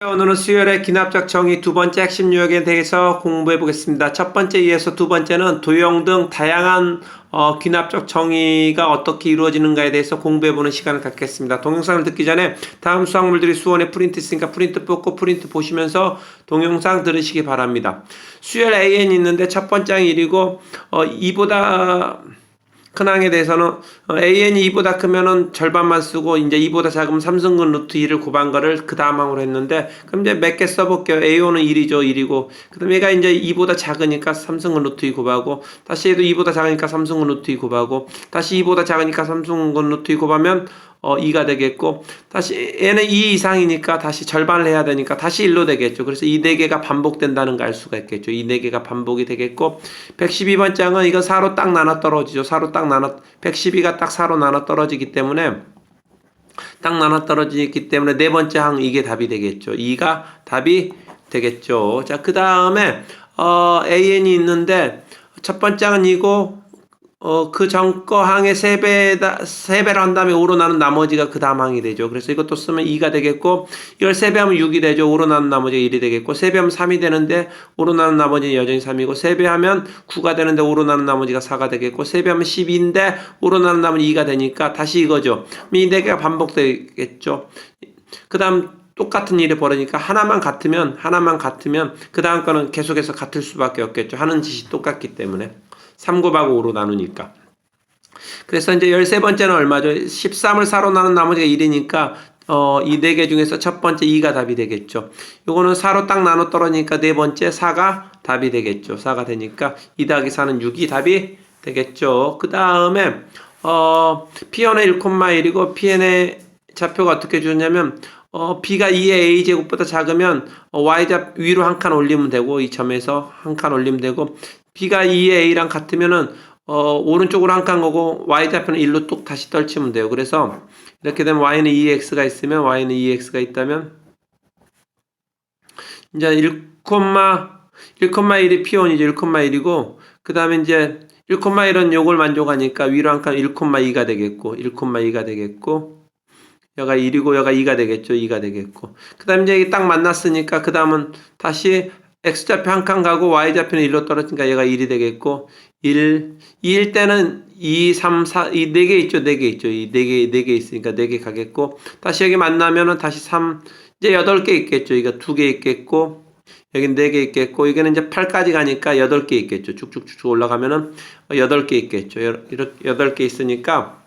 오늘은 수요일의 기납적 정의 두 번째 핵심 유형에 대해서 공부해 보겠습니다. 첫 번째 이에서 두 번째는 도형 등 다양한 어, 기납적 정의가 어떻게 이루어지는가에 대해서 공부해 보는 시간을 갖겠습니다. 동영상을 듣기 전에 다음 수학물들이 수원에 프린트 있으니까 프린트 뽑고 프린트 보시면서 동영상 들으시기 바랍니다. 수열 AN 있는데 첫 번째 항이 1이고 어, 2보다 큰 항에 대해서는 어, AN이 2보다 크면은 절반만 쓰고 이제 2보다 작으면 삼성근 루트 2를 곱한 거를 그 다음 항으로 했는데 그럼 이제 몇 개 써볼게요. A5는 1이죠. 1이고 그다음에 얘가 이제 2보다 작으니까 삼성근 루트 2 곱하고 다시 얘도 2보다 작으니까 삼성근 루트 2 곱하고 다시 2보다 작으니까 삼성근 루트 2 곱하면 어 2가 되겠고 다시 얘는 2 이상이니까 다시 절반을 해야 되니까 다시 1로 되겠죠. 그래서 이네 개가 반복된다는 걸 알 수가 있겠죠. 이네 개가 반복이 되겠고 112번 장은 이건 4로 딱 나눠 떨어지죠. 4로 딱 나눠 112가 딱 4로 나눠 떨어지기 때문에 딱 나눠 떨어지기 때문에 네 번째 항 이게 답이 되겠죠. 2가 답이 되겠죠. 자, 그 다음에 어, AN이 있는데 첫 번째 항은 이고 어, 그전거 항의 세배다 세배를 한 다음에 5로 나눈 나머지가 그 다음 항이 되죠. 그래서 이것도 쓰면 2가 되겠고, 이걸 세배하면 6이 되죠. 5로 나눈 나머지가 1이 되겠고, 세배하면 3이 되는데, 5로 나눈 나머지는 여전히 3이고, 세배하면 9가 되는데, 5로 나눈 나머지가 4가 되겠고, 세배하면 12인데, 5로 나눈 나머지 2가 되니까, 다시 이거죠. 이네 개가 반복되겠죠. 그 다음, 똑같은 일이 벌어지니까 하나만 같으면 하나만 같으면 그 다음 거는 계속해서 같을 수밖에 없겠죠. 하는 짓이 똑같기 때문에 3 곱하고 5로 나누니까. 그래서 이제 13번째는 얼마죠? 13을 4로 나눈 나머지가 1이니까 어, 이 네 개 중에서 첫 번째 2가 답이 되겠죠. 요거는 4로 딱 나눠 떨어지니까 네 번째 4가 답이 되겠죠. 4가 되니까 2 더하기 4는 6이 답이 되겠죠. 그 다음에 어, Pn의 1,1이고 Pn의 좌표가 어떻게 주냐면 어, B가 2의 A제곱보다 작으면 어, Y좌 위로 한 칸 올리면 되고 이 점에서 한 칸 올리면 되고 B가 2의 A랑 같으면은 어, 오른쪽으로 한 칸 거고 Y좌표는 1로 뚝 다시 떨치면 돼요. 그래서 이렇게 되면 Y는 2X가 있으면 Y는 2X가 있다면 이제 1, 1,1이 P1이죠. 1,1이고 그 다음에 이제 1,1은 요걸 만족하니까 위로 한 칸 1,2가 되겠고 1,2가 되겠고 여가 1이고 여가 2가 되겠죠. 2가 되겠고. 그 다음에 이제 딱 만났으니까 그 다음은 다시 x좌표 한 칸 가고 y좌표는 1로 떨어지니까 얘가 1이 되겠고 1, 2일 때는 2, 3, 4, 이 4개 있죠. 4개 있죠. 이 4개, 4개 있으니까 4개 가겠고 다시 여기 만나면은 다시 3, 이제 8개 있겠죠. 이거 2개 있겠고 여긴 4개 있겠고 여기는 이제 8까지 가니까 8개 있겠죠. 쭉쭉쭉 올라가면은 8개 있겠죠. 이렇게 8개 있으니까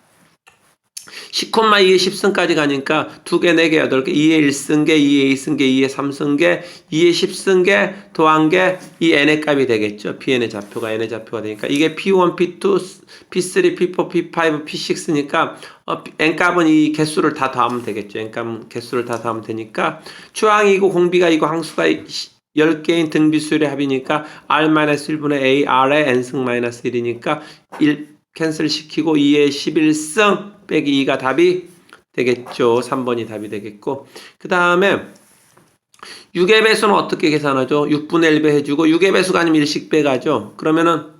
10콤마 2의 10승까지 가니까 2개, 4개, 8개, 2의 1승계, 2의 2승계, 2의 3승계, 2의 10승계, 더한 게 이 n의 값이 되겠죠. pn의 좌표가 n의 좌표가 되니까 이게 p1, p2, p3, p4, p5, p6니까 어, n 값은 이 개수를 다 더하면 되겠죠. n 값은 개수를 다 더하면 되니까 추항이고 공비가 이고 항수가 10개인 등비수열의 합이니까 r-1분의 a, r의 n승 마이너스 1이니까 1 캔슬 시키고 2의 11승 빼기 2가 답이 되겠죠. 3번이 답이 되겠고. 그 다음에 6의 배수는 어떻게 계산하죠? 6분의 1배 해주고 6의 배수가 아니면 1씩 빼가죠. 그러면은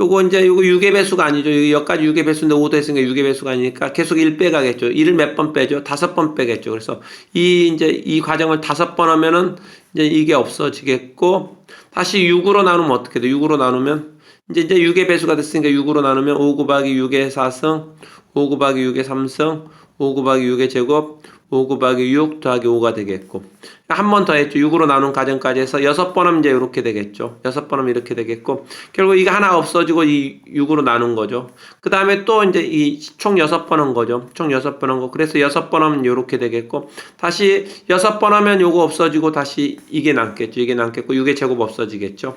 요거 이제 요거 6의 배수가 아니죠. 여기까지 6의 배수인데 5도 했으니까 6의 배수가 아니니까 계속 1 빼가겠죠. 1을 몇 번 빼죠? 다섯 번 빼겠죠. 그래서 이 이제 이 과정을 다섯 번 하면은 이제 이게 없어지겠고 다시 6으로 나누면 어떻게 돼? 6으로 나누면 이제 이제 6의 배수가 됐으니까 6으로 나누면 5 곱하기 6의 4승, 5 곱하기 6의 3승, 5 곱하기 6의 제곱, 5 곱하기 6 더하기 5가 되겠고 한 번 더 했죠. 6으로 나눈 과정까지 해서 여섯 번 하면 이제 이렇게 되겠죠. 여섯 번 하면 이렇게 되겠고 결국 이거 하나 없어지고 이 6으로 나눈 거죠. 그 다음에 또 이제 이 총 여섯 번 한 거죠. 총 여섯 번 한 거. 그래서 여섯 번 하면 이렇게 되겠고 다시 여섯 번 하면 요거 없어지고 다시 이게 남겠죠. 이게 남겠고 6의 제곱 없어지겠죠.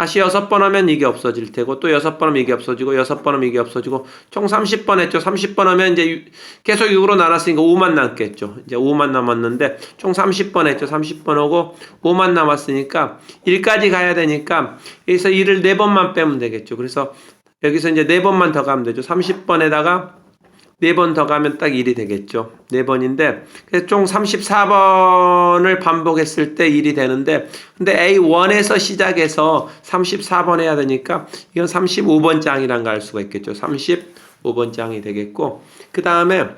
다시 여섯 번 하면 이게 없어질 테고 또 여섯 번 하면 이게 없어지고 여섯 번 하면 이게 없어지고 총 30번 했죠. 30번 하면 이제 유- 계속 6으로 나눴으니까 5만 남겠죠. 이제 5만 남았는데 총 30번 했죠. 30번 하고 5만 남았으니까 1까지 가야 되니까 여기서 1을 4번만 빼면 되겠죠. 그래서 여기서 이제 4번만 더 가면 되죠. 30번에다가 4번 더 가면 딱 1이 되겠죠. 4번인데, 그래서 총 34번을 반복했을 때 1이 되는데, 근데 A1에서 시작해서 34번 해야 되니까, 이건 35번 장이란 걸 알 수가 있겠죠. 35번 장이 되겠고, 그 다음에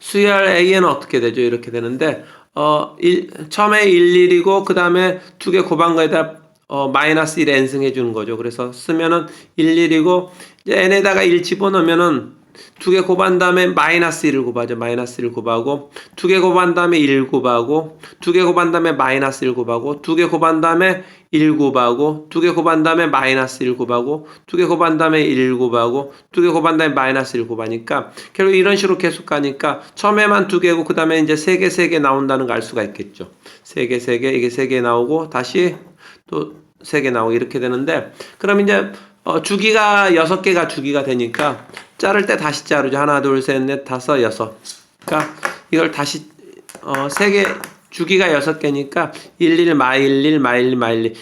수열 A는 어떻게 되죠? 이렇게 되는데, 어, 일, 처음에 1, 1이고, 그 다음에 두 개 곱한 거에다 어, 마이너스 1 n승해 주는 거죠. 그래서 쓰면은 1, 1이고, 이제 n에다가 1 집어넣으면은 두 개 곱한 다음에 마이너스 1을 곱하죠. 마이너스 1을 곱하고, 두 개 곱한 다음에 1 곱하고, 두 개 곱한 다음에 마이너스 1 곱하고, 두 개 곱한 다음에 1 곱하고, 두 개 곱한 다음에 마이너스 1 곱하고, 두 개 곱한 다음에 1 곱하고, 두 개 곱한 다음에 마이너스 1 곱하니까, 결국 이런 식으로 계속 가니까, 처음에만 두 개고, 그 다음에 이제 세 개, 세 개 나온다는 걸 알 수가 있겠죠. 세 개, 세 개, 이게 세 개 나오고, 다시 또 세 개 나오고, 이렇게 되는데, 그럼 이제, 어, 주기가 여섯 개가 주기가 되니까, 자를 때 다시 자르죠. 하나, 둘, 셋, 넷, 다섯, 여섯. 그러니까 이걸 다시 어, 세개 주기가 여섯 개니까 1, 1, 마일 1, 마일 1, 마일 1,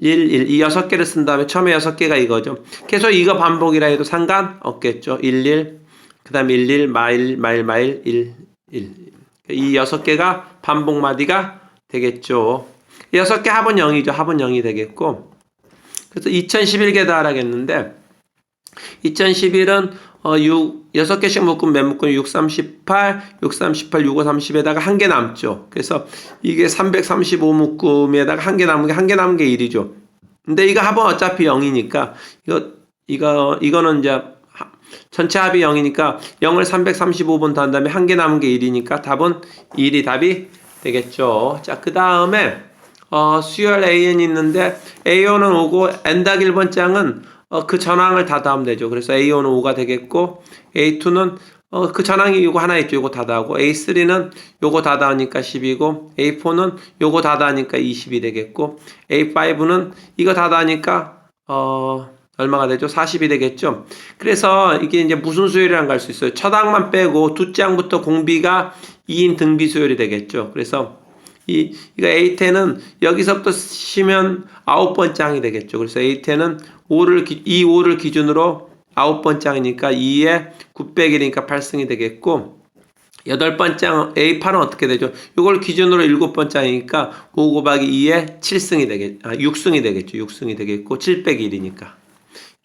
1, 1. 이 여섯 개를 쓴 다음에 처음에 여섯 개가 이거죠. 계속 이거 반복이라 해도 상관없겠죠. 1, 1, 그 다음에 1, 1, 마일, 마일, 마일, 1, 1. 이 여섯 개가 반복 마디가 되겠죠. 여섯 개 합은 0이죠. 합은 0이 되겠고. 그래서 2011개 다 하라겠는데, 2011은 어, 6, 6개씩 묶으면 몇 묶으면 6, 38, 6, 38, 6, 5, 30에다가 한 개 남죠. 그래서 이게 335 묶음에다가 한 개 남은 게 한 개 남은 게 1이죠. 근데 이거 합은 어차피 0이니까 이거 이거 이거는 이제 하- 전체 합이 0이니까 0을 335번 더한 다음에 한 개 남은 게 1이니까 답은 1이 답이 되겠죠. 자, 그 다음에 어, 수열 AN 있는데 A1은 5고 N-1번 1번 장은 어, 그 전항을 다 더하면 되죠. 그래서 A1은 5가 되겠고 A2는 어, 그 전항이 요거 하나 있죠. 요거 다 더하고 A3는 요거 다 더하니까 10이고 A4는 요거 다 더하니까 20이 되겠고 A5는 이거 다 더하니까 어 얼마가 되죠? 40이 되겠죠. 그래서 이게 이제 무슨 걸알수 있어요. 첫 항만 빼고 두 장부터 공비가 2인 등비 수열이 되겠죠. 그래서 이, 이거 A10은 여기서부터 쉬면 아홉 번째 항이 되겠죠. 그래서 A10은 5를, 기, 이 5를 기준으로 아홉 번째 항이니까 2에 900이니까 8승이 되겠고, 여덟 번째 항, A8은 어떻게 되죠? 이걸 기준으로 일곱 번째 항이니까 5 곱하기 2에 7승이 되겠, 아, 6승이 되겠죠. 6승이 되겠고, 701이니까.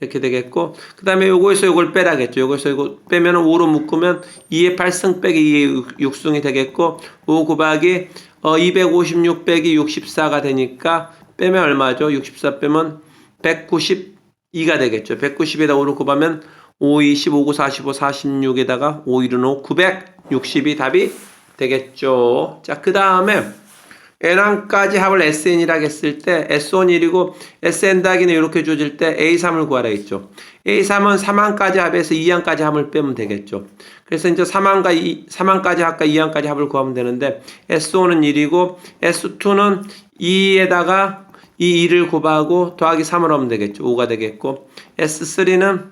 이렇게 되겠고 그 다음에 요거에서 요걸 빼라겠죠 요거에서 요거 빼면 5로 묶으면 2의 8승 빼기 2의 6 승이 되겠고 5 곱하기 어, 256 빼기 64가 되니까 빼면 얼마죠? 64 빼면 192가 되겠죠. 190에다 5로 곱하면 5, 2, 15, 9, 45, 46에다가 5, 1은 5, 960이 답이 되겠죠. 자 그 다음에 N항까지 합을 SN이라고 했을 때 S1이고 SN 다기는 이렇게 주어질 때 A3을 구하라 했죠. A3은 3항까지 합에서 2항까지 합을 빼면 되겠죠. 그래서 이제 3항과 2, 3항까지 합과 2항까지 합을 구하면 되는데 S1은 1이고 S2는 2에다가 이 2를 곱하고 더하기 3을 하면 되겠죠. 5가 되겠고 S3는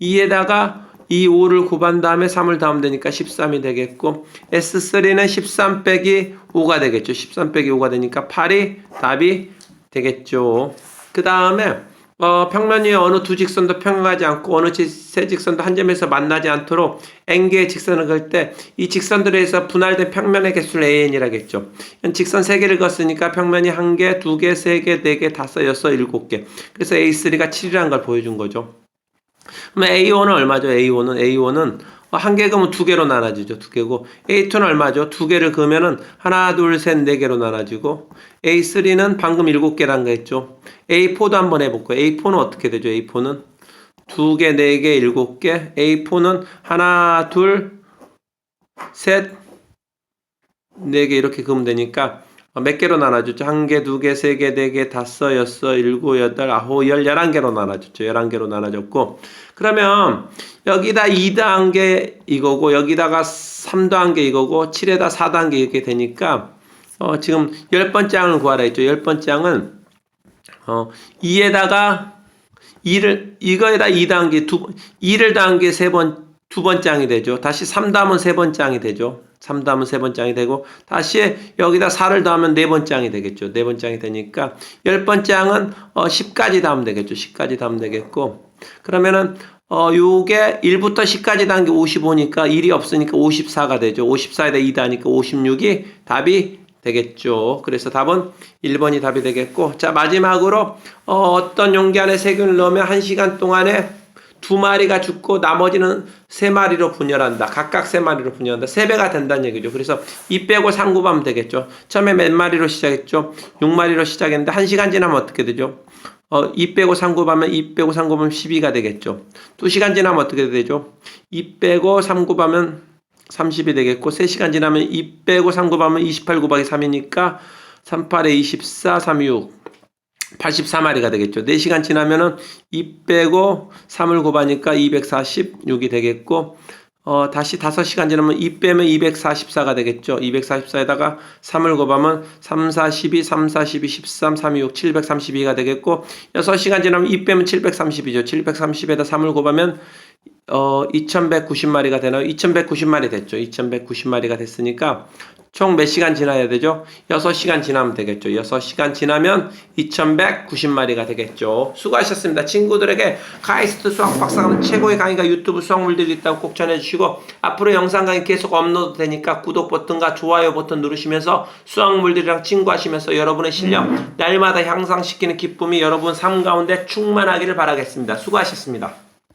2에다가 이 5를 곱한 다음에 3을 더하면 되니까 13이 되겠고 S3는 13 빼기 5가 되겠죠. 13 빼기 5가 되니까 8이 답이 되겠죠. 그 다음에 어, 평면이 어느 두 직선도 평행하지 않고 어느 지- 세 직선도 한 점에서 만나지 않도록 n개의 직선을 그을 때 이 직선들에서 분할된 평면의 개수를 an이라겠죠. 직선 세 개를 그었으니까 평면이 한 개, 두 개, 세 개, 네 개, 다섯, 여섯, 일곱 개. 그래서 a3가 7이라는 걸 보여준 거죠. 그럼 A1은 얼마죠? A1은 A1은 한 개 그으면 두 개로 나눠지죠. 두 개고 A2는 얼마죠? 두 개를 그으면은 하나, 둘, 셋, 네 개로 나눠지고 A3는 방금 일곱 개란 거 했죠. A4도 한번 해볼까요? A4는 어떻게 되죠? A4는 두 개, 네 개, 일곱 개. A4는 하나, 둘, 셋, 네 개 이렇게 그으면 되니까 어, 몇 개로 나눠줬죠? 한 개, 두 개, 세 개, 네 개, 다섯, 여섯, 일곱, 여덟, 아홉, 열, 열한 개로 나눠줬죠. 열한 개로 나눠줬고. 그러면 여기다 2단계 이거고, 여기다가 3단계 이거고, 7에다 4단계 이렇게 되니까, 어, 지금 열 번째 항을 구하라 했죠. 열 번째 항은, 어, 2에다가 2를, 이거에다 2단계, 두, 2를 더한 게세 번, 두 번째 항이 되죠. 다시 3 더하면 세 번째 항이 되죠. 3 더하면 세 번째 항이 되고 다시 여기다 4를 더하면 네 번째 항이 되겠죠. 네 번째 항이 되니까 열 번째 항은 어 10까지 더하면 되겠죠. 10까지 더하면 되겠고 그러면은 어 요게 1부터 10까지 더한 게 55니까 1이 없으니까 54가 되죠. 54에다 2 더하니까 56이 답이 되겠죠. 그래서 답은 1번이 답이 되겠고 자 마지막으로 어, 어떤 용기 안에 세균을 넣으면 1시간 동안에 두 마리가 죽고 나머지는 세 마리로 분열한다. 각각 세 마리로 분열한다. 세 배가 된다는 얘기죠. 그래서 2 빼고 3 곱하면 되겠죠. 처음에 몇 마리로 시작했죠? 6마리로 시작했는데 1시간 지나면 어떻게 되죠? 어, 2 빼고 3 곱하면 2 빼고 3 곱하면 12가 되겠죠. 2시간 지나면 어떻게 되죠? 2 빼고 3 곱하면 30이 되겠고 3시간 지나면 2 빼고 3 곱하면 28 곱하기 3이니까 3, 8에 24, 3, 6 84마리가 되겠죠. 4시간 지나면은 2 빼고 3을 곱하니까 246이 되겠고 어, 다시 5시간 지나면 2 빼면 244가 되겠죠. 244에다가 3을 곱하면 3, 4, 12, 3, 4, 12, 13, 3, 6, 732가 되겠고 6시간 지나면 2 빼면 730이죠. 730에다 3을 곱하면 어, 2190마리가 되나요? 2190마리 됐죠. 2190마리가 됐으니까 총 몇 시간 지나야 되죠? 6시간 지나면 되겠죠. 6시간 지나면 2190마리가 되겠죠. 수고하셨습니다. 친구들에게 카이스트 수학 박사가는 최고의 강의가 유튜브 수학물들이 있다고 꼭 전해주시고 앞으로 영상 강의 계속 업로드 되니까 구독 버튼과 좋아요 버튼 누르시면서 수학물들이랑 친구하시면서 여러분의 실력 날마다 향상시키는 기쁨이 여러분 삶 가운데 충만하기를 바라겠습니다. 수고하셨습니다.